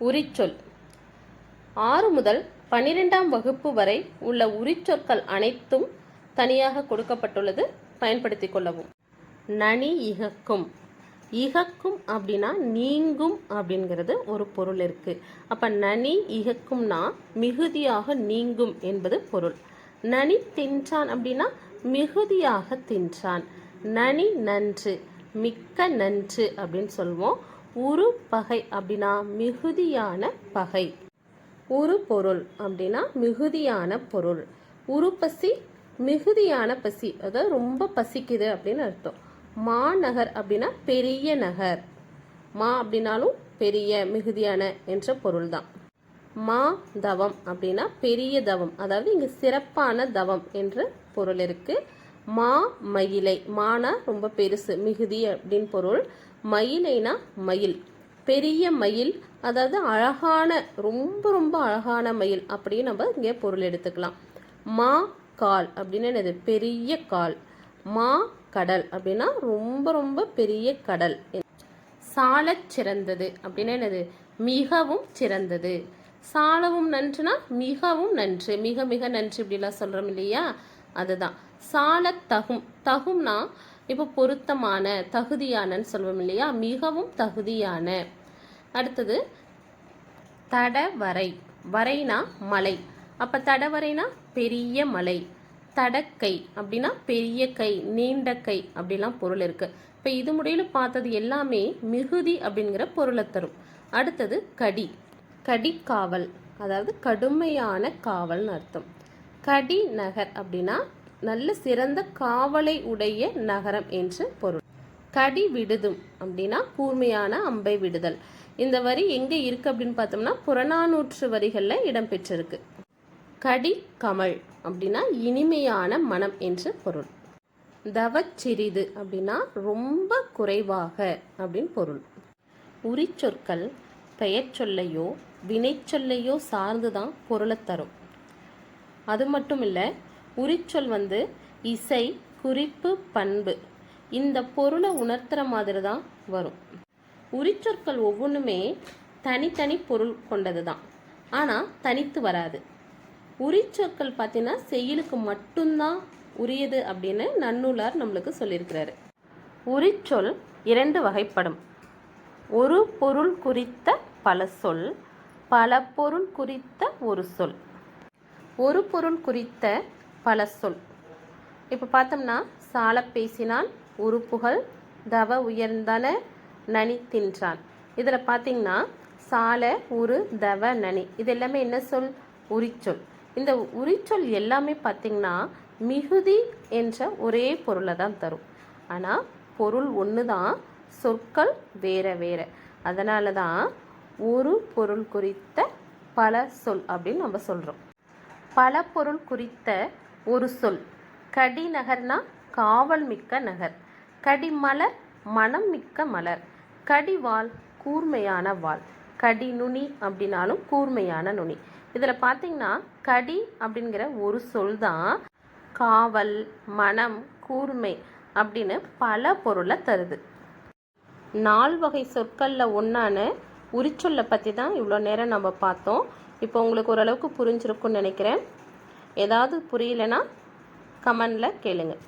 உரிச்சொல். ஆறு முதல் பன்னிரெண்டாம் வகுப்பு வரை உள்ள உரிச்சொற்கள் அனைத்தும் தனியாக கொடுக்கப்பட்டுள்ளது. பயன்படுத்திக் கொள்ளவும். நனி இகக்கும். இகக்கும் அப்படின்னா நீங்கும் அப்படிங்கிறது ஒரு பொருள் இருக்கு. அப்ப நனி இகக்கும்னா மிகுதியாக நீங்கும் என்பது பொருள். நனி தின்றான் அப்படின்னா மிகுதியாக தின்றான். நனி நன்று மிக்க நன்று அப்படின்னு சொல்லுவோம். உரு பகை அப்படின்னா மிகுதியான பகை. உரு பொருள் அப்படின்னா மிகுதியான பொருள். உரு பசி மிகுதியான பசி. அதாவது ரொம்ப பசிக்குது அப்படின்னு அர்த்தம். மாநகர் அப்படின்னா பெரிய நகர். மா அப்படின்னாலும் பெரிய மிகுதியான என்ற பொருள் தான். மா தவம் அப்படின்னா பெரிய தவம். அதாவது இங்கே சிறப்பான தவம் என்ற பொருள் இருக்கு. மா மயிலை. மானா ரொம்ப பெருசு மிகுதி அப்படின்னு பொருள். மயிலைனா மயில். பெரிய மயில் அதாவது அழகான ரொம்ப ரொம்ப அழகான மயில் அப்படின்னு நம்ம இங்கே பொருள் எடுத்துக்கலாம். மா கால் அப்படின்னு என்னது? பெரிய கால். மா கடல் அப்படின்னா ரொம்ப ரொம்ப பெரிய கடல். சாலச் சிறந்தது அப்படின்னா என்னது? மிகவும் சிறந்தது. சாலவும் நன்றுனா மிகவும் நன்று. மிக மிக நன்று இப்படிலாம் சொல்கிறோம் இல்லையா? அதுதான். சால தகும். தகும்னா இப்போ பொருத்தமான தகுதியானன்னு சொல்லுவோம் இல்லையா? மிகவும் தகுதியான. அடுத்தது தடவரை. வரைனா மலை. அப்போ தடவரைனா பெரிய மலை. தடக்கை அப்படின்னா பெரிய கை நீண்ட கை அப்படிலாம் பொருள் இருக்குது இப்போ இது முடியல பார்த்தது எல்லாமே மிகுதி அப்படிங்கிற பொருளை தரும். அடுத்தது கடி. கடிக்காவல். அதாவது கடுமையான காவல்னு அர்த்தம். கடி நகர் அப்படின்னா நல்ல சிறந்த காவலை உடைய நகரம் என்று பொருள். கடி விடுதும் அப்படின்னா கூர்மையான அம்பை விடுதல். இந்த வரி எங்கே இருக்குது அப்படின்னு பார்த்தோம்னா புறநானூற்று வரிகளில் இடம்பெற்றிருக்கு. கடி கமல் அப்படின்னா இனிமையான மனம் என்று பொருள். தவச்சிறிது அப்படின்னா ரொம்ப குறைவாக அப்படின்னு பொருள். உரிச்சொற்கள் பெயர் சொல்லையோ வினைச்சொல்லையோ சார்ந்து தான் பொருளை தரும். அது மட்டும் இல்லை உரிச்சொல் வந்து இசை குறிப்பு பண்பு. இந்த பொருளை உணர்த்துற மாதிரி தான் வரும். உரிச்சொற்கள் ஒவ்வொன்றுமே தனித்தனி பொருள் கொண்டது தான் ஆனால் தனித்து வராது. உரிச்சொற்கள் பார்த்தீங்கன்னா செயலுக்கு மட்டும்தான் உரியது அப்படின்னு நன்னூலார் நம்மளுக்கு சொல்லியிருக்கிறாரு. உரிச்சொல் இரண்டு வகைப்படும். ஒரு பொருள் குறித்த பல சொல் பல பொருள் குறித்த ஒரு சொல். ஒரு பொருள் குறித்த பல சொல். இப்போ பார்த்தோம்னா சால பேசினான் உறுப்புகள் தவ உயர்ந்தன நனி தின்றான். இதில் பார்த்தீங்கன்னா சால உரு தவ நனி. இது எல்லாமே என்ன சொல்? உரிச்சொல். இந்த உரிச்சொல் எல்லாமே பார்த்தீங்கன்னா மிகுதி என்ற ஒரே பொருளை தான் தரும். ஆனால் பொருள் ஒன்று தான் சொற்கள் வேற வேற. அதனால தான் ஒரு பொருள் குறித்த பல சொல் அப்படின்னு நம்ம சொல்கிறோம் பல பொருள் குறித்த ஒரு சொல். கடி நகர்னா காவல் மிக்க நகர். கடிமலர் மனம் மிக்க மலர். கடிவாள் கூர்மையான வாள். கடி நுனி அப்படின்னாலும் கூர்மையான நுனி. இதில் பார்த்தீங்கன்னா கடி அப்படிங்கிற ஒரு சொல் தான் காவல் மனம் கூர்மை அப்படின்னு பல பொருளை தருது. நால் வகை சொற்களில் ஒன்றான உரிச்சொல்லை பற்றி தான் இவ்வளோ நேரம் நம்ம பார்த்தோம். இப்போ உங்களுக்கு ஓரளவுக்கு புரிஞ்சிருக்கும்னு நினைக்கிறேன். ஏதாவது புரியலைன்னா கமெண்டில் கேளுங்கள்